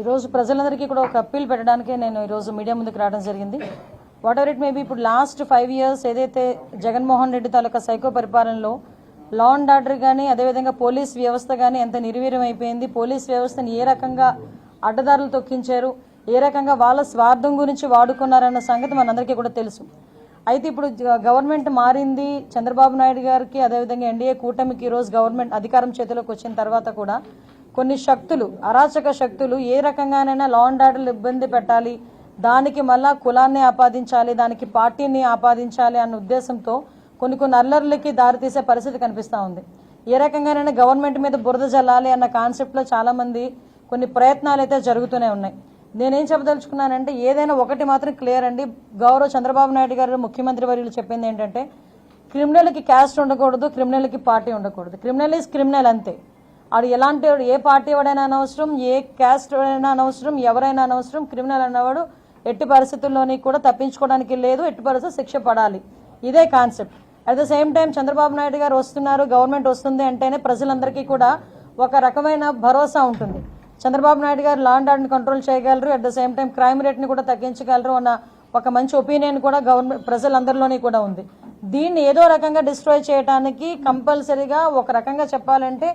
ఈరోజు ప్రజలందరికీ కూడా ఒక అప్పీల్ పెట్టడానికే నేను ఈరోజు మీడియా ముందుకు రావడం జరిగింది. వాట్ ఎవర్ ఇట్ మేబీ ఇప్పుడు లాస్ట్ ఫైవ్ ఇయర్స్ ఏదైతే జగన్మోహన్ రెడ్డి తాలూకా సైకో పరిపాలనలో లా అండ్ ఆర్డర్ కానీ అదేవిధంగా పోలీస్ వ్యవస్థ కానీ ఎంత నిర్వీర్యం అయిపోయింది పోలీస్ వ్యవస్థను ఏ రకంగా అడ్డదారులు తొక్కించారు ఏ రకంగా వాళ్ళ స్వార్థం గురించి వాడుకున్నారన్న సంగతి మనందరికీ కూడా తెలుసు. అయితే ఇప్పుడు గవర్నమెంట్ మారింది చంద్రబాబు నాయుడు గారికి అదేవిధంగా ఎన్డీఏ కూటమికి ఈరోజు గవర్నమెంట్ అధికారం చేతిలోకి వచ్చిన తర్వాత కూడా కొన్ని శక్తులు అరాచక శక్తులు ఏ రకంగానైనా లా అండ్ ఆర్డర్లు ఇబ్బంది పెట్టాలి. దానికి మళ్ళా కులాన్ని ఆపాదించాలి దానికి పార్టీని ఆపాదించాలి అన్న ఉద్దేశంతో కొన్ని కొన్ని అల్లర్లకి దారితీసే పరిస్థితి కనిపిస్తూ ఉంది. ఏ రకంగానైనా గవర్నమెంట్ మీద బురద జల్లాలి అన్న కాన్సెప్ట్లో చాలామంది కొన్ని ప్రయత్నాలు అయితే జరుగుతూనే ఉన్నాయి. నేనేం చెప్పదలుచుకున్నానంటే ఏదైనా ఒకటి మాత్రం క్లియర్ అండి. గౌరవ చంద్రబాబు నాయుడు గారు ముఖ్యమంత్రి వర్యులు చెప్పింది ఏంటంటే క్రిమినల్కి క్యాస్ట్ ఉండకూడదు క్రిమినల్కి పార్టీ ఉండకూడదు. క్రిమినల్ ఈజ్ క్రిమినల్ అంతే. ఆడు ఎలాంటి ఏ పార్టీ వాడైనా అనవసరం ఏ క్యాస్ట్ వాడైనా అనవసరం ఎవరైనా అనవసరం క్రిమినల్ అన్నవాడు ఎట్టి పరిస్థితుల్లోని కూడా తప్పించుకోవడానికి లేదు ఎట్టి పరిస్థితులు శిక్ష పడాలి. ఇదే concept. At the same time Chandrababu Naidu garu వస్తున్నారు గవర్నమెంట్ వస్తుంది అంటేనే ప్రజలందరికీ కూడా ఒక రకమైన భరోసా ఉంటుంది. చంద్రబాబు నాయుడు గారు లాండ్ ఆర్డర్ని కంట్రోల్ చేయగలరు at the same time crime రేట్ని కూడా తగ్గించగలరు అన్న ఒక మంచి ఒపీనియన్ కూడా గవర్నమెంట్ ప్రజలందరిలోని కూడా ఉంది. దీన్ని ఏదో రకంగా డిస్ట్రాయ్ చేయడానికి కంపల్సరీగా ఒక రకంగా చెప్పాలంటే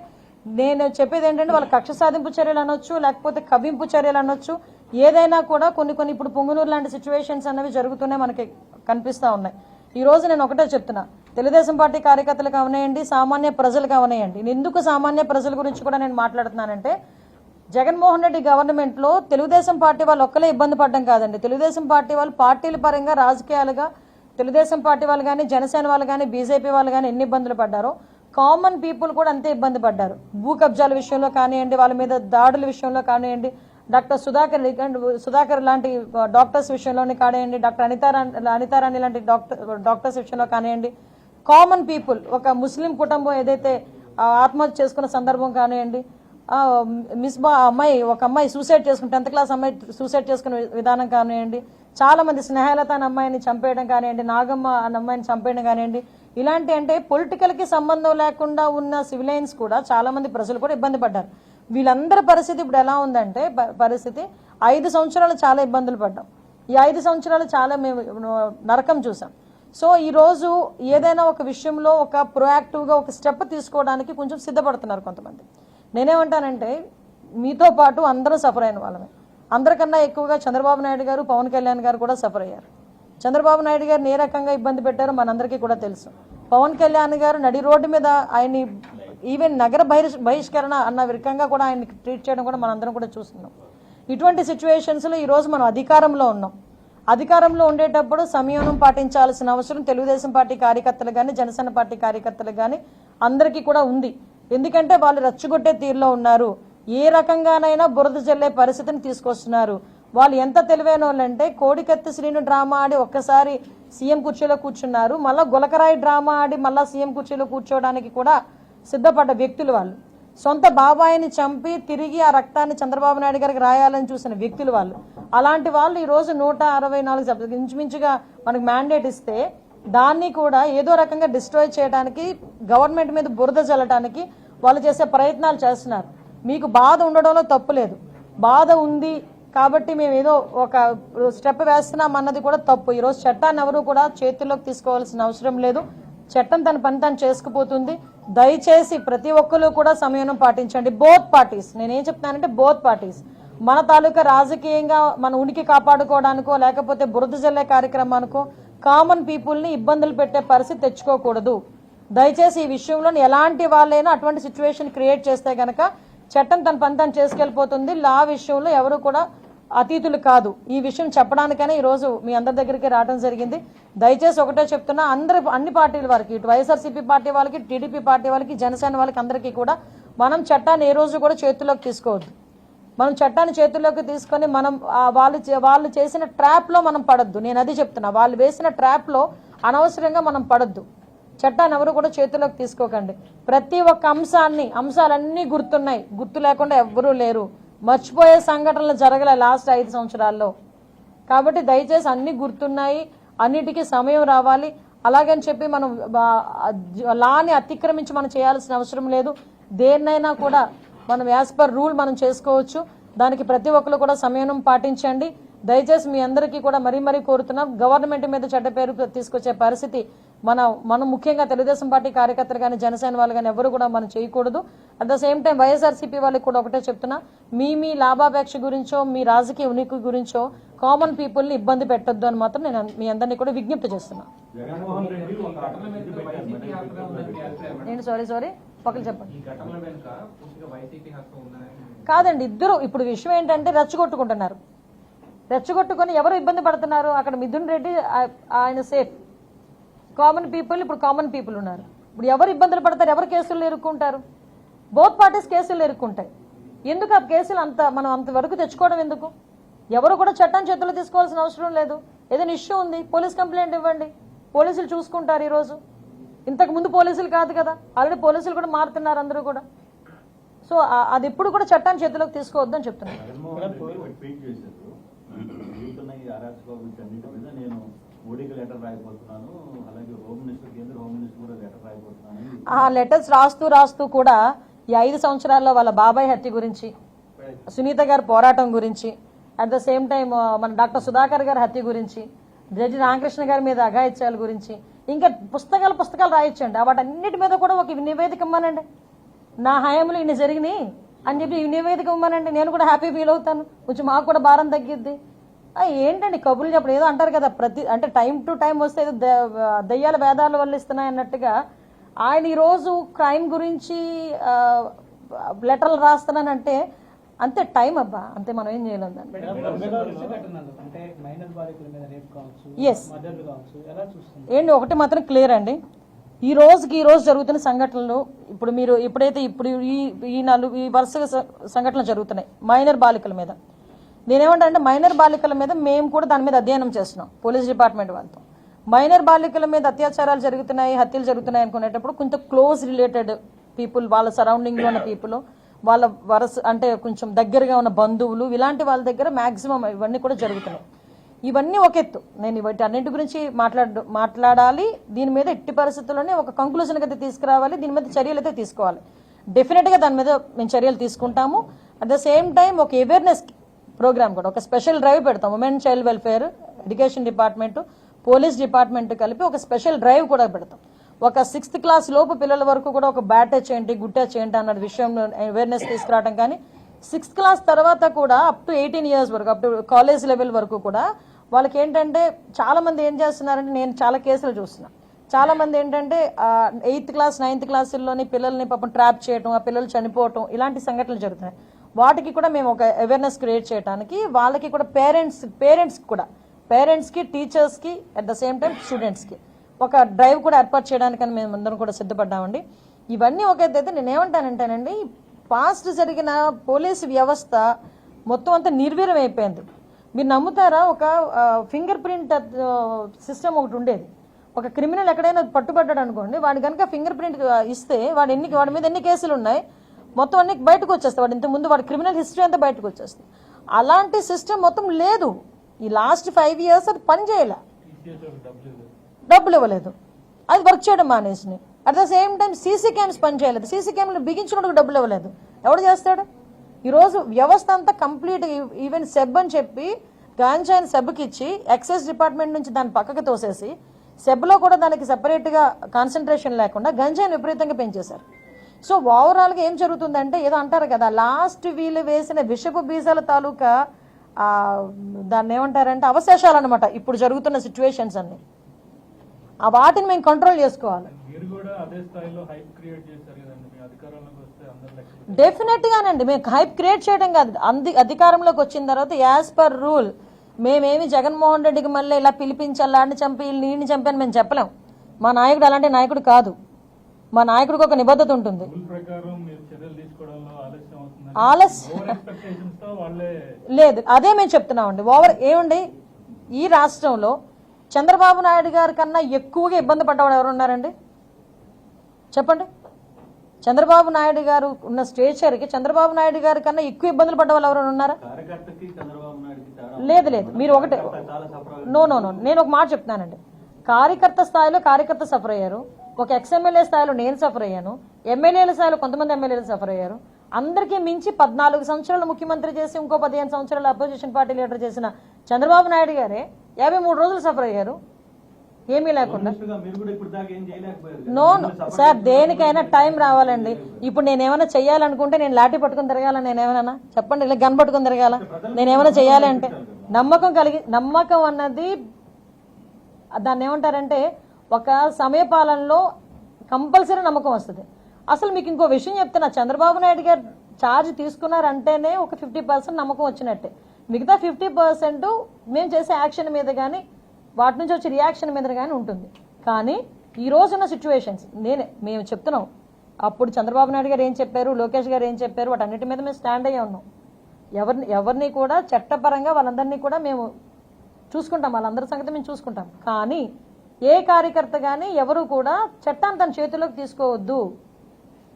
నేను చెప్పేది ఏంటంటే వాళ్ళ కక్ష సాధింపు చర్యలు అనొచ్చు లేకపోతే కవింపు చర్యలు అనొచ్చు. ఏదైనా కూడా కొన్ని కొన్ని ఇప్పుడు పొంగునూరు లాంటి సిచ్యువేషన్స్ అనేవి జరుగుతూనే మనకి కనిపిస్తూ ఉన్నాయి. ఈ రోజు నేను ఒకటే చెప్తున్నా. తెలుగుదేశం పార్టీ కార్యకర్తలు కావనేయండి సామాన్య ప్రజలు కావనేయండి నేను ఎందుకు సామాన్య ప్రజల గురించి కూడా నేను మాట్లాడుతున్నానంటే జగన్మోహన్ రెడ్డి గవర్నమెంట్లో తెలుగుదేశం పార్టీ వాళ్ళు ఒక్కలే ఇబ్బంది పడడం కాదండి. తెలుగుదేశం పార్టీ వాళ్ళు పార్టీల పరంగా రాజకీయాలుగా తెలుగుదేశం పార్టీ వాళ్ళు కానీ జనసేన వాళ్ళు కానీ బీజేపీ వాళ్ళు కానీ ఎన్ని ఇబ్బందులు పడ్డారో కామన్ పీపుల్ కూడా అంతే ఇబ్బంది పడ్డారు. భూ కబ్జాల విషయంలో కానివ్వండి వాళ్ళ మీద దాడుల విషయంలో కానివ్వండి డాక్టర్ సుధాకర్ సుధాకర్ లాంటి డాక్టర్స్ విషయంలోనే కానివ్వండి డాక్టర్ అనితారా అనితారాణి లాంటి డాక్టర్ డాక్టర్స్ విషయంలో కానివ్వండి కామన్ పీపుల్ ఒక ముస్లిం కుటుంబం ఏదైతే ఆత్మహత్య చేసుకున్న సందర్భం కానివ్వండి మిస్ మిస్బా అమ్మాయి ఒక అమ్మాయి సూసైడ్ చేసుకుని టెన్త్ క్లాస్ అమ్మాయి సూసైడ్ చేసుకునే విధానం కానివ్వండి చాలా మంది స్నేహలత అనే అమ్మాయిని చంపేయడం కానివ్వండి నాగమ్మ అనే అమ్మాయిని చంపేయడం కానివ్వండి ఇలాంటి అంటే పొలిటికల్కి సంబంధం లేకుండా ఉన్న సివిలైన్స్ కూడా చాలా మంది ప్రజలు కూడా ఇబ్బంది పడ్డారు. వీళ్ళందరి పరిస్థితి ఇప్పుడు ఎలా ఉందంటే ప- పరిస్థితి ఐదు సంవత్సరాలు చాలా ఇబ్బందులు పడ్డాం. ఈ ఐదు సంవత్సరాలు చాలా మేము నరకం చూసాం. సో ఈ రోజు ఏదైనా ఒక విషయంలో ఒక ప్రొయాక్టివ్గా ఒక స్టెప్ తీసుకోవడానికి కొంచెం సిద్ధపడుతున్నారు కొంతమంది. నేనేమంటానంటే మీతో పాటు అందరూ సఫర్ అయిన వాళ్ళమే. అందరికన్నా ఎక్కువగా చంద్రబాబు నాయుడు గారు పవన్ కళ్యాణ్ గారు కూడా సఫర్ అయ్యారు. చంద్రబాబు నాయుడు గారిని ఏ రకంగా ఇబ్బంది పెట్టారో మనందరికీ కూడా తెలుసు. పవన్ కళ్యాణ్ గారు నడి రోడ్డు మీద ఆయన్ని ఈవెన్ నగర బహిష్ బహిష్కరణ అన్న విరకంగా కూడా ఆయన్ని ట్రీట్ చేయడం కూడా మనందరం కూడా చూస్తున్నాం. ఇటువంటి సిచ్యువేషన్స్లో ఈరోజు మనం అధికారంలో ఉన్నాం. అధికారంలో ఉండేటప్పుడు సంయమనం పాటించాల్సిన అవసరం తెలుగుదేశం పార్టీ కార్యకర్తలు కానీ జనసేన పార్టీ కార్యకర్తలు కానీ అందరికీ కూడా ఉంది. ఎందుకంటే వాళ్ళు రచ్చగొట్టే తీరులో ఉన్నారు. ఏ రకంగానైనా బురద జల్లే పరిస్థితిని తీసుకొస్తున్నారు. వాళ్ళు ఎంత తెలివైన వాళ్ళంటే కోడికత్తి శ్రీను డ్రామా ఆడి ఒక్కసారి సీఎం కుర్చీలో కూర్చున్నారు. మళ్ళీ గులకరాయి డ్రామా ఆడి మళ్ళీ సీఎం కుర్చీలో కూర్చోవడానికి కూడా సిద్ధపడ్డ వ్యక్తులు వాళ్ళు. సొంత బాబాయిని చంపి తిరిగి ఆ రక్తాన్ని చంద్రబాబు నాయుడు గారికి రాయాలని చూసిన వ్యక్తులు వాళ్ళు. అలాంటి వాళ్ళు ఈరోజు నూట అరవై నాలుగు సభ్యులు ఇంచుమించుగా మనకు మ్యాండేట్ ఇస్తే దాన్ని కూడా ఏదో రకంగా డిస్ట్రాయ్ చేయడానికి గవర్నమెంట్ మీద బురద జల్లటానికి వాళ్ళు చేసే ప్రయత్నాలు చేస్తున్నారు. మీకు బాధ ఉండడంలో తప్పు లేదు. బాధ ఉంది కాబట్టి మేము ఏదో ఒక స్టెప్ వేస్తున్నాం అన్నది కూడా తప్పు. ఈరోజు చట్టాన్ని ఎవరు కూడా చేతుల్లోకి తీసుకోవాల్సిన అవసరం లేదు. చట్టం తన పని తను చేసుకుపోతుంది. దయచేసి ప్రతి ఒక్కరు కూడా సమయం పాటించండి. బోత్ పార్టీస్ నేనేం చెప్తానంటే బోత్ పార్టీస్ మన తాలూకా రాజకీయంగా మన ఉనికి కాపాడుకోవడానికో లేకపోతే బురద జల్లే కార్యక్రమానికో కామన్ పీపుల్ని ఇబ్బందులు పెట్టే పరిస్థితి తెచ్చుకోకూడదు. దయచేసి ఈ విషయంలో ఎలాంటి వాళ్ళైనా అటువంటి సిచ్యువేషన్ క్రియేట్ చేస్తే గనక చట్టం తన పని తను చేసుకెళ్ళిపోతుంది. లా విషయంలో ఎవరు కూడా అతీతులు కాదు. ఈ విషయం చెప్పడానికైనా ఈ రోజు మీ అందరి దగ్గరికి రావడం జరిగింది. దయచేసి ఒకటే చెప్తున్నా అందరి అన్ని పార్టీల వారికి ఇటు వైఎస్ఆర్సీపీ పార్టీ వాళ్ళకి టీడీపీ పార్టీ వాళ్ళకి జనసేన వాళ్ళకి అందరికీ కూడా మనం చట్టాన్ని ఏ రోజు కూడా చేతుల్లోకి తీసుకోవద్దు. మనం చట్టాన్ని చేతుల్లోకి తీసుకొని మనం వాళ్ళు వాళ్ళు చేసిన ట్రాప్లో మనం పడద్దు. నేను అది చెప్తున్నా వాళ్ళు వేసిన ట్రాప్లో అనవసరంగా మనం పడద్దు. చట్టాన్ని ఎవరు కూడా చేతుల్లోకి తీసుకోకండి. ప్రతి ఒక్క అంశాన్ని అంశాలన్నీ గుర్తున్నాయి. గుర్తు లేకుండా ఎవ్వరూ లేరు. మర్చిపోయే సంఘటనలు జరగలే లాస్ట్ ఐదు సంవత్సరాల్లో. కాబట్టి దయచేసి అన్ని గుర్తున్నాయి అన్నిటికీ సమయం రావాలి. అలాగని చెప్పి మనం లాని అతిక్రమించి మనం చేయాల్సిన అవసరం లేదు. దేన్నైనా కూడా మనం యాజ్ పర్ రూల్ మనం చేసుకోవచ్చు. దానికి ప్రతి ఒక్కరు కూడా సమయం పాటించండి. దయచేసి మీ అందరికీ కూడా మరీ మరీ కోరుతున్నాం. గవర్నమెంట్ మీద చెడ్డ పేరు తీసుకొచ్చే పరిస్థితి మన మనం ముఖ్యంగా తెలుగుదేశం పార్టీ కార్యకర్తలు కానీ జనసేన వాళ్ళు కానీ ఎవరు కూడా మనం చేయకూడదు. At the same time YSRCP వాళ్ళకి కూడా ఒకటే చెప్తున్నా. మీ మీ లాభాపేక్ష గురించో మీ రాజకీయ ఉనికి గురించో కామన్ పీపుల్ని ఇబ్బంది పెట్టొద్దు అని మాత్రం నేను మీ అందరినీ కూడా విజ్ఞప్తి చేస్తున్నా. నేను సారీ సారీ పక్కన చెప్పండి. కాదండి ఇద్దరు. ఇప్పుడు విషయం ఏంటంటే రెచ్చగొట్టుకుంటున్నారు. రెచ్చగొట్టుకొని ఎవరు ఇబ్బంది పడుతున్నారు? అక్కడ మిథున్ రెడ్డి ఆయన సేఫ్ కామన్ పీపుల్ ఇప్పుడు కామన్ పీపుల్ ఉన్నారు. ఇప్పుడు ఎవరు ఇబ్బందులు పడతారు? ఎవరు కేసులు ఎరుక్కుంటారు? బోత్ పార్టీస్ కేసులు ఎరుక్కుంటాయి ఎందుకు ఆ కేసులు అంత మనం అంతవరకు తెచ్చుకోవడం ఎందుకు? ఎవరు కూడా చట్టం చేతుల్లో తీసుకోవాల్సిన అవసరం లేదు. ఏదైనా ఇష్యూ ఉంది పోలీస్ కంప్లైంట్ ఇవ్వండి. పోలీసులు చూసుకుంటారు ఈరోజు. ఇంతకు ముందు పోలీసులు కాదు కదా. ఆల్రెడీ పోలీసులు కూడా మారుతున్నారు అందరూ కూడా. సో అది ఎప్పుడు కూడా చట్టాన్ని చేతిలోకి తీసుకోవద్దని చెప్తున్నాను ఆ లెటర్స్ రాస్తూ రాస్తూ కూడా ఈ ఐదు సంవత్సరాల్లో వాళ్ళ బాబాయ్ హత్య గురించి సునీత గారి పోరాటం గురించి అట్ ద సేమ్ టైం మన డాక్టర్ సుధాకర్ గారి హత్య గురించి జడ్జి రామకృష్ణ గారి మీద అఘాయిత్యాల గురించి ఇంకా పుస్తకాలు పుస్తకాలు రాయొచ్చండి వాటన్నిటి మీద కూడా ఒక నివేదిక ఇమ్మనండి. నా హయాంలో ఇన్ని జరిగినాయి అని చెప్పి నివేదిక ఇవ్వమనండి నేను కూడా హ్యాపీ ఫీల్ అవుతాను. కొంచెం మాకు కూడా భారం తగ్గిద్ది. ఏంటండి కబుర్లు చెప్పడం? ఏదో అంటారు కదా ప్రతి అంటే టైం టు టైం వస్తే ఏదో ద- దయ్యాల వేదాలు వల్ల ఇస్తున్నాయి అన్నట్టుగా. ఆయన ఈరోజు క్రైమ్ గురించి లెటర్లు రాస్తున్నానంటే అంతే టైం అబ్బా అంతే మనం ఏం చేయలేం దాన్ని. ఘటనలు అంటే మైనర్ బాలికల మీద రేప్ కావచ్చు Yes. మదర్లు కావచ్చు ఎలా చూస్తుంది ఏంటి ఒకటి మాత్రం క్లియర్ అండి. ఈ రోజుకి ఈ రోజు జరుగుతున్న సంఘటనలు ఇప్పుడు మీరు ఇప్పుడైతే ఇప్పుడు ఈ ఈ నాలుగు ఈ వరుసగా సంఘటనలు జరుగుతున్నాయి మైనర్ బాలికల మీద. నేనేమంటా అంటే మైనర్ బాలికల మీద మేము కూడా దాని మీద అధ్యయనం చేస్తున్నాం పోలీస్ డిపార్ట్మెంట్ వాళ్ళతో. మైనర్ బాలికల మీద అత్యాచారాలు జరుగుతున్నాయి హత్యలు జరుగుతున్నాయి అనుకునేటప్పుడు కొంచెం క్లోజ్ రిలేటెడ్ పీపుల్ వాళ్ళ సరౌండింగ్లో ఉన్న పీపుల్ వాళ్ళ వరస అంటే కొంచెం దగ్గరగా ఉన్న బంధువులు ఇలాంటి వాళ్ళ దగ్గర మ్యాక్సిమం ఇవన్నీ కూడా జరుగుతున్నాయి. ఇవన్నీ ఒక ఎత్తు. నేను వీటి అన్నింటి గురించి మాట్లాడ మాట్లాడాలి. దీని మీద ఎట్టి పరిస్థితుల్లోనే ఒక కంక్లూజన్ అయితే తీసుకురావాలి. దీని మీద చర్యలు అయితే తీసుకోవాలి. డెఫినెట్గా దాని మీద మేము చర్యలు తీసుకుంటాము. అట్ ద సేమ్ టైం ఒక అవేర్నెస్ ప్రోగ్రామ్ కూడా ఒక స్పెషల్ డ్రైవ్ పెడతాం. Women child welfare education department police department కలిపి ఒక స్పెషల్ డ్రైవ్ కూడా పెడతాం. ఒక సిక్స్త్ క్లాస్ లోపు పిల్లల వరకు కూడా ఒక బ్యాట్ చేయండి గుట్ట చేయండి అన్న విషయంలో అవేర్నెస్ తీసుకురావడం కానీ సిక్స్త్ క్లాస్ తర్వాత కూడా అప్ టు ఎయిటీన్ ఇయర్స్ వరకు అప్ టు కాలేజ్ లెవెల్ వరకు కూడా వాళ్ళకి ఏంటంటే చాలా మంది ఏం చేస్తున్నారంటే నేను చాలా కేసులు చూస్తున్నా. చాలా మంది ఏంటంటే ఎయిత్ క్లాస్ నైన్త్ క్లాసుల్లోని పిల్లల్ని పాపం ట్రాప్ చేయటం ఆ పిల్లలు చనిపోవటం ఇలాంటి సంఘటనలు జరుగుతున్నాయి. వాటికి కూడా మేము ఒక అవేర్నెస్ క్రియేట్ చేయడానికి వాళ్ళకి కూడా పేరెంట్స్ పేరెంట్స్ కూడా పేరెంట్స్కి టీచర్స్కి అట్ ద సేమ్ టైం స్టూడెంట్స్కి ఒక డ్రైవ్ కూడా ఏర్పాటు చేయడానికని మేము అందరం కూడా సిద్ధపడ్డామండి. ఇవన్నీ ఒక అయితే నేను ఏమంటానంటేనండి పాస్ట్ జరిగిన పోలీసు వ్యవస్థ మొత్తం అంతా నిర్వీర్యం అయిపోయింది. మీరు నమ్ముతారా? ఒక ఫింగర్ ప్రింట్ సిస్టమ్ ఒకటి ఉండేది. ఒక క్రిమినల్ ఎక్కడైనా పట్టుబడ్డాడు అనుకోండి వాడి కనుక ఫింగర్ ప్రింట్ ఇస్తే వాడు ఎన్ని వాడి మీద ఎన్ని కేసులు ఉన్నాయి మొత్తం అన్ని బయటకు వచ్చేస్తాయి. వాడు ఇంత ముందు వాడి క్రిమినల్ హిస్టరీ అంతా బయటకు వచ్చేస్తుంది అలాంటి సిస్టమ్ మొత్తం లేదు. ఈ లాస్ట్ ఫైవ్ ఇయర్స్ అది పని చేయలే. డబ్బులు ఇవ్వలేదు. అది వర్క్ చేయడం మానేసింది. At the same time CC cams పని చేయలేదు. సీసీ క్యామ్లు బిగించినప్పుడు డబ్బులు ఇవ్వలేదు. ఎవడు చేస్తాడు? ఈరోజు వ్యవస్థ అంతా కంప్లీట్ ఈవెన్ సెబ్ అని చెప్పి గాంజాయిని సెబ్కి ఇచ్చి ఎక్సైజ్ డిపార్ట్మెంట్ నుంచి దాన్ని పక్కకి తోసేసి సెబ్లో కూడా దానికి సెపరేట్గా కాన్సన్ట్రేషన్ లేకుండా గంజాయిని విపరీతంగా పెంచేశారు. సో ఓవరాల్గా ఏం జరుగుతుందంటే ఏదో అంటారు కదా లాస్ట్ వీళ్ళు వేసిన విషపు బీజాల తాలూకా దాన్ని ఏమంటారంటే అవశేషాలు అనమాట ఇప్పుడు జరుగుతున్న సిచ్యువేషన్స్ అన్ని. ఆ వాటిని మేము కంట్రోల్ చేసుకోవాలి. డెఫినెట్ గానండి. మేము హైప్ క్రియేట్ చేయడం కాదు. అంది అధికారంలోకి వచ్చిన తర్వాత యాజ్ పర్ రూల్ మేమేమి జగన్మోహన్ రెడ్డికి మళ్ళీ ఇలా పిలిపించాలి ఆడిని చంపి వీళ్ళని చంపి అని మేము చెప్పలేం. మా నాయకుడు అలాంటి నాయకుడు కాదు. మా నాయకుడికి ఒక నిబద్ధత ఉంటుంది. ఆలస్యం లేదు అదే మేము చెప్తున్నామండి. ఓవర్ ఏమండి? ఈ రాష్ట్రంలో చంద్రబాబు నాయుడు గారి కన్నా ఎక్కువగా ఇబ్బంది పడ్డవాడు ఎవరు ఉన్నారండి? చెప్పండి. చంద్రబాబు నాయుడు గారు ఉన్న స్టేచర్కి చంద్రబాబు నాయుడు గారి కన్నా ఎక్కువ ఇబ్బందులు పడ్డ వాళ్ళు ఎవరైనా ఉన్నారా? కార్యకర్తకి చంద్రబాబు నాయుడుకి తేడా లేదు లేదు. మీరు ఒకటే నో నో నో నేను ఒక మాట చెప్తున్నానండి. కార్యకర్త స్థాయిలో కార్యకర్త సఫర్ అయ్యారు. ఒక ఎక్స్ఎమ్మెల్యే స్థాయిలో నేను సఫర్ అయ్యాను. ఎమ్మెల్యేల స్థాయిలో కొంతమంది ఎమ్మెల్యేలు సఫర్ అయ్యారు. అందరికీ మించి పద్నాలుగు సంవత్సరాలు ముఖ్యమంత్రి చేసి ఇంకో పదిహేను సంవత్సరాలు అపోజిషన్ పార్టీ లీడర్ చేసిన చంద్రబాబు నాయుడు గారే యాభై మూడు రోజులు సఫర్ అయ్యారు. ఏమీ లేకుండా. నో సార్ దేనికైనా టైం రావాలండి. ఇప్పుడు నేను ఏమైనా చెయ్యాలనుకుంటే నేను లాఠీ పట్టుకుని తిరగాల? నేను ఏమైనా చెప్పండి ఇలా గన్ పట్టుకుని తిరగాల? నేను ఏమైనా చెయ్యాలి అంటే నమ్మకం కలిగి నమ్మకం అన్నది దాన్ని ఏమంటారంటే ఒక సమయపాలనలో కంపల్సరీ నమ్మకం వస్తుంది. అసలు మీకు ఇంకో విషయం చెప్తున్నా చంద్రబాబు నాయుడు గారు ఛార్జ్ తీసుకున్నారంటేనే ఒక ఫిఫ్టీ పర్సెంట్ నమ్మకం వచ్చినట్టే. మిగతా ఫిఫ్టీ పర్సెంట్ మేము చేసే యాక్షన్ మీద కానీ వాటి నుంచి వచ్చే రియాక్షన్ మీద కానీ ఉంటుంది. కానీ ఈ రోజున్న సిచ్యువేషన్స్ నేనే మేము చెప్తున్నాం. అప్పుడు చంద్రబాబు నాయుడు గారు ఏం చెప్పారు లోకేష్ గారు ఏం చెప్పారు వాటన్నిటి మీద మేము స్టాండ్ అయ్యే ఉన్నాం. ఎవరిని ఎవరిని కూడా చట్టపరంగా వాళ్ళందరినీ కూడా మేము చూసుకుంటాం వాళ్ళందరి సంగతి మేము చూసుకుంటాం. కానీ ఏ కార్యకర్త కానీ ఎవరు కూడా చట్టాన్ని తన చేతిలోకి తీసుకోవద్దు.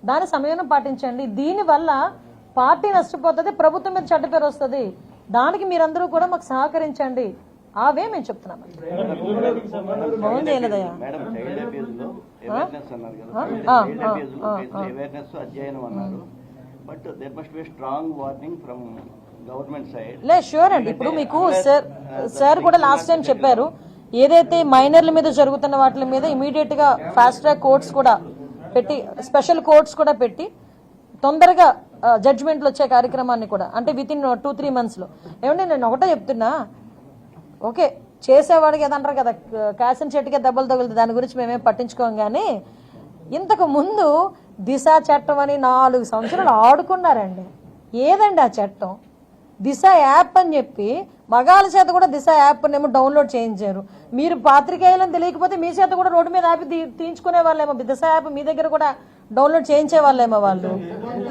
దాని సమయం పాటించండి. దీనివల్ల పార్టీ నష్టపోతుంది ప్రభుత్వం మీద చెడ్డ పేరు వస్తుంది. దానికి మీరందరూ కూడా మాకు సహకరించండి. అవే మేము చెప్తున్నాం. అవును చేయలేదయ్యా. మేడం చైల్డ్ అబ్యూజ్లో అవేర్నెస్ అన్నారు కదా. ఆ, చైల్డ్ ఆ, అబ్యూజ్ ఆ, లో అవేర్నెస్ అధ్యయనం అన్నారు. But there must be strong warning from government side లే షూర్ అండి. ఇప్పుడు మీకు సార్ సార్ కూడా లాస్ట్ టైం చెప్పారు ఏదైతే మైనర్ల మీద జరుగుతున్న వాటి మీద ఇమీడియట్గా ఫాస్ట్ ట్రాక్ కోర్ట్స్ కూడా పెట్టి స్పెషల్ కోర్ట్స్ కూడా పెట్టి తొందరగా జడ్జిమెంట్లు వచ్చే కార్యక్రమాన్ని కూడా అంటే విత్ ఇన్ టూ త్రీ మంత్స్లో. ఏమంటే నేను ఒకటే చెప్తున్నా. ఓకే చేసేవాడికి ఏదంటారు కదా కాసిన చెట్టుకే దెబ్బలు తగులుతుంది దాని గురించి మేమేం పట్టించుకోం కానీ ఇంతకు ముందు దిశ చట్టం అని నాలుగు సంవత్సరాలు ఆడుకున్నారండి. ఏదండి ఆ చట్టం? దిశ యాప్ అని చెప్పి మగాళ్ళ చేత కూడా దిశ యాప్ ఏమో డౌన్లోడ్ చేయించారు. మీరు పాత్రికేయులని తెలియకపోతే మీ చేత కూడా రోడ్డు మీద తీ- తీయించుకునే వాళ్ళేమో దిశ యాప్ మీ దగ్గర కూడా డౌన్లోడ్ చేయించే వాళ్ళేమో వాళ్ళు.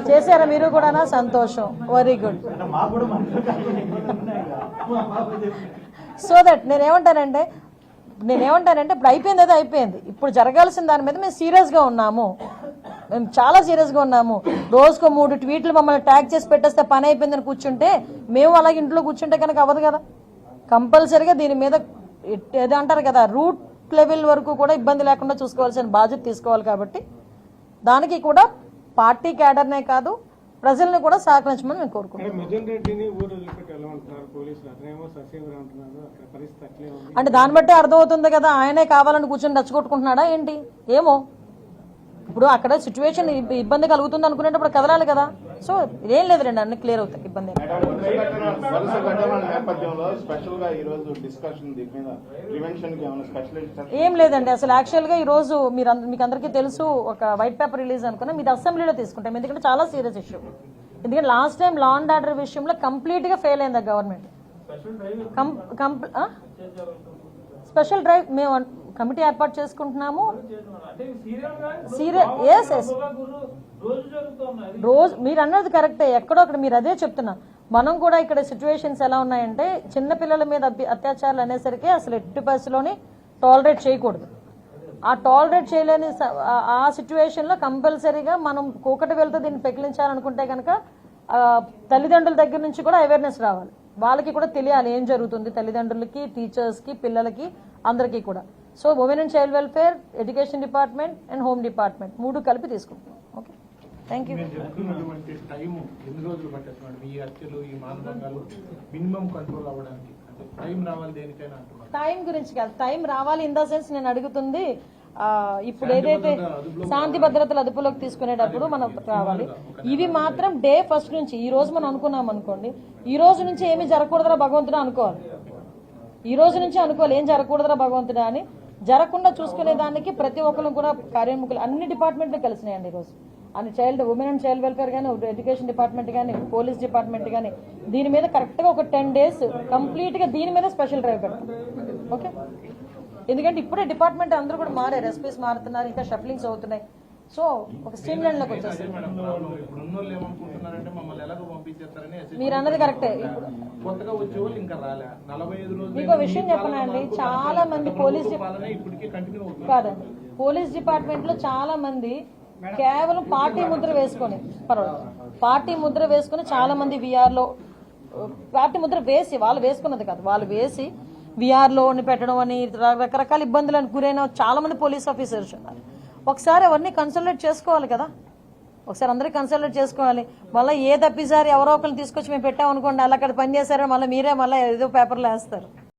చేశారా మీరు కూడానా? సంతోషం. వెరీ గుడ్ కూడా సో దట్ నేనేమంటానంటే నేనేమంటానంటే ఇప్పుడు అయిపోయింది అదే అయిపోయింది. ఇప్పుడు జరగాల్సిన దాని మీద మేము సీరియస్గా ఉన్నాము. మేము చాలా సీరియస్గా ఉన్నాము. రోజుకో మూడు ట్వీట్లు మమ్మల్ని ట్యాగ్ చేసి పెట్టేస్తే పని అయిపోయిందని కూర్చుంటే మేము అలాగే ఇంట్లో కూర్చుంటే కనుక అవ్వదు కదా. కంపల్సరీగా దీని మీద ఏదో అంటారు కదా రూట్ లెవెల్ వరకు కూడా ఇబ్బంది లేకుండా చూసుకోవాల్సిన బాధ్యత తీసుకోవాలి కాబట్టి దానికి కూడా పార్టీ క్యాడర్నే కాదు ప్రజల్ని కూడా సహకరించమని మేము కోరుకుంటున్నాం. అంటే దాన్ని బట్టి అర్థమవుతుంది కదా ఆయనే కావాలని కూర్చొని రెచ్చగొట్టుకుంటున్నాడా ఏంటి? ఏమో. ఇప్పుడు అక్కడ సిచ్యువేషన్ ఇబ్బంది కలుగుతుంది అనుకునేటప్పుడు కదలాలి కదా. సో ఏం లేదు రండి అన్ని క్లియర్ అవుతాయి ఇబ్బంది ఏం లేదు. వరుస ఘటనల నేపథ్యంలో స్పెషల్గా ఈ రోజు డిస్కషన్ దీని మీద ప్రివెన్షన్కి ఏమైనా స్పెషలిస్ట్ ఏం లేదండి అసలు యాక్చువల్గా ఈ రోజు మీరు మీకు అందరికీ తెలుసు ఒక వైట్ పేపర్ రిలీజ్ అనుకున్నా మీరు అసెంబ్లీలో తీసుకుంటాం ఎందుకంటే చాలా సీరియస్ ఇష్యూ ఎందుకంటే last time law and order విషయంలో కంప్లీట్గా ఫెయిల్ అయింది గవర్నమెంట్ స్పెషల్ డ్రైవ్ మేము కమిటీ ఏర్పాటు చేసుకుంటున్నాము. సీరియల్ ఎస్ ఎస్ రోజు మీరు అన్నది కరెక్టే. ఎక్కడో అక్కడ మీరు అదే చెప్తున్నా. మనం కూడా ఇక్కడ సిచ్యువేషన్స్ ఎలా ఉన్నాయంటే చిన్న పిల్లల మీద అత్యాచారాలు అనేసరికి అసలు ఎట్టి పరిస్థితిలోని టాలరేట్ చేయకూడదు. ఆ టాలరేట్ చేయలేని ఆ- సిచ్యువేషన్లో కంపల్సరీగా మనం కూకటి వెళ్తూ దీన్ని పెకిలించాలనుకుంటే కనుక తల్లిదండ్రుల దగ్గర నుంచి కూడా అవేర్నెస్ రావాలి. వాళ్ళకి కూడా తెలియాలి ఏం జరుగుతుంది తల్లిదండ్రులకి టీచర్స్కి పిల్లలకి అందరికీ కూడా. So women and child welfare education department and home department మూడు కలిపి తీసుకుంటాం ఓకే థ్యాంక్ యూ టైం గురించి కాదు. టైం రావాలి ఇన్ ద సెన్స్ నేను అడుగుతుంది ఇప్పుడు ఏదైతే శాంతి భద్రతలు అదుపులోకి తీసుకునేటప్పుడు మనం రావాలి. ఇవి మాత్రం డే ఫస్ట్ నుంచి ఈ రోజు మనం అనుకున్నాం అనుకోండి ఈ రోజు నుంచి ఏమి జరగకూడదురా భగవంతుడా అనుకోవాలి. ఈ రోజు నుంచి అనుకోవాలి ఏం జరగకూడదురా భగవంతుడా అని. జరగకుండా చూసుకునే దానికి ప్రతి ఒక్కరు కూడా కార్యముఖులు అన్ని డిపార్ట్మెంట్లు కలిసినాయండి ఈరోజు అని child women and child welfare కానీ ఎడ్యుకేషన్ డిపార్ట్మెంట్ కానీ పోలీస్ డిపార్ట్మెంట్ కానీ దీని మీద కరెక్ట్గా ఒక టెన్ డేస్ కంప్లీట్గా దీని మీద స్పెషల్ డ్రైవ్ పెడతాం. ఓకే ఎందుకంటే ఇప్పుడే డిపార్ట్మెంట్ అందరూ కూడా మారారు ఎస్పీస్ మారుతున్నారు ఇంకా షఫ్లింగ్స్ అవుతున్నాయి. సో ఒక స్ట్రీమ్ లైన్లోకి వచ్చేస్తుంది మీరు అన్నది కరెక్టే. ఇప్పుడు కొత్తగా వచ్చే వాళ్ళు ఇంకా రాలే. నలభై ఐదు రోజులు మీకు విషయం చెప్పనా అండి? చాలా మంది పోలీస్ కాదండి. పోలీస్ డిపార్ట్మెంట్లో చాలా మంది కేవలం పార్టీ ముద్ర వేసుకొని పర్వాలేదు. పార్టీ ముద్ర వేసుకొని చాలా మంది విఆర్లో పార్టీ ముద్ర వేసి వాళ్ళు వేసుకున్నది కాదు. వాళ్ళు వేసి విఆర్లో పెట్టడం అని రకరకాల ఇబ్బందులను గురైన చాలా మంది పోలీస్ ఆఫీసర్స్ ఉన్నారు. ఒకసారి అవన్నీ కన్సల్టేట్ చేసుకోవాలి కదా. ఒకసారి అందరికీ కన్సల్టేట్ చేసుకోవాలి. మళ్ళీ ఏ తప్పిసారి ఎవరో ఒకరిని తీసుకొచ్చి మేము పెట్టామనుకోండి అలా అక్కడ పని చేశారో మళ్ళీ మీరే మళ్ళీ ఏదో పేపర్లో వేస్తారు.